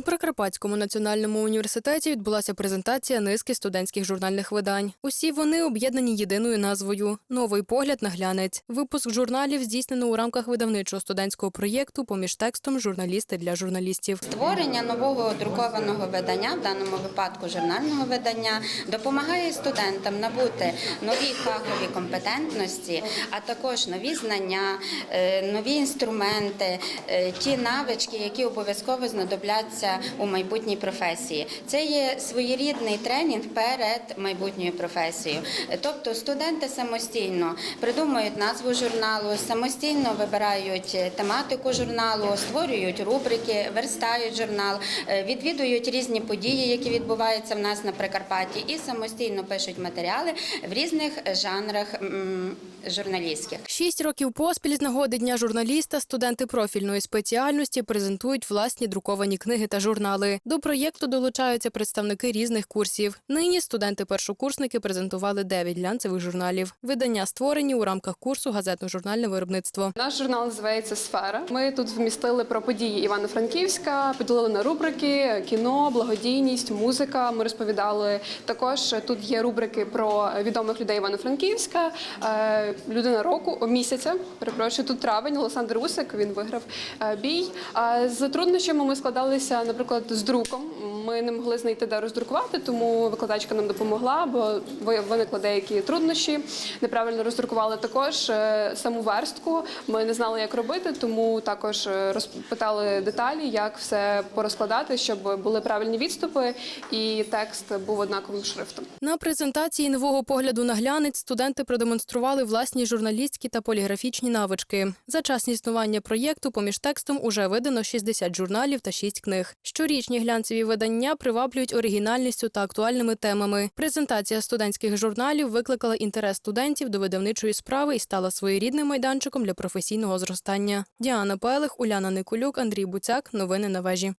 У Прикарпатському національному університеті відбулася презентація низки студентських журнальних видань. Усі вони об'єднані єдиною назвою Новий погляд на глянець. Випуск журналів здійснено у рамках видавничого студентського проєкту поміж текстом журналісти для журналістів. Створення нового друкованого видання, в даному випадку журнального видання, допомагає студентам набути нові фахові компетентності, а також нові знання, е, нові інструменти, е, ті навички, які обов'язково знадобляться у майбутній професії. Це є своєрідний тренінг перед майбутньою професією. Тобто студенти самостійно придумують назву журналу, самостійно вибирають е, тематику журналу, створюють рубрики, верстають журнал, е, відвідують різні події, які відбуваються в нас на Прикарпатті, і самостійно пишуть матеріали в різних жанрах журналістських. Шість років поспіль з нагоди дня журналіста студенти профільної спеціальності презентують власні друковані книги та журнали. До проєкту долучаються представники різних курсів. Нині студенти-першокурсники презентували дев'ять глянцевих журналів. Видання створені у рамках курсу газетно-журнальне виробництво. Наш журнал називається Сфера. Ми тут вмістили про події Івано-Франківська, поділили на рубрики кіно, благодійність, музика. Ми розповідали також. Тут є рубрики про відомих людей Івано-Франківська, е, людина року місяця. Перепрошую, тут травень. Олександр Усик він виграв е, бій. З труднощами ми складалися, наприклад, з друком. Ми не могли знайти де роздрукувати, тому викладачка нам допомогла, бо ви- виникли деякі труднощі. Неправильно роздрукували також е, саму верстку. Ми не знали, як робити, тому також е, розпитали деталі, як все порозкладати, щоб були правильні відступи і текст був однаковим шрифтом. На презентації нового погляду на глянець студенти продемонстрували власні журналістські та поліграфічні навички. За час існування проєкту поміж текстом уже видано 60 журналів та 6 книг. Щорічні глянцеві видання приваблюють оригінальністю та актуальними темами. Презентація студентських журналів викликала інтерес студентів до видавничої справи і стала своєрідним майданчиком для професійного зростання. Діана Пелих, Уляна Никулюк, Андрій Буцяк. Новини на вежі.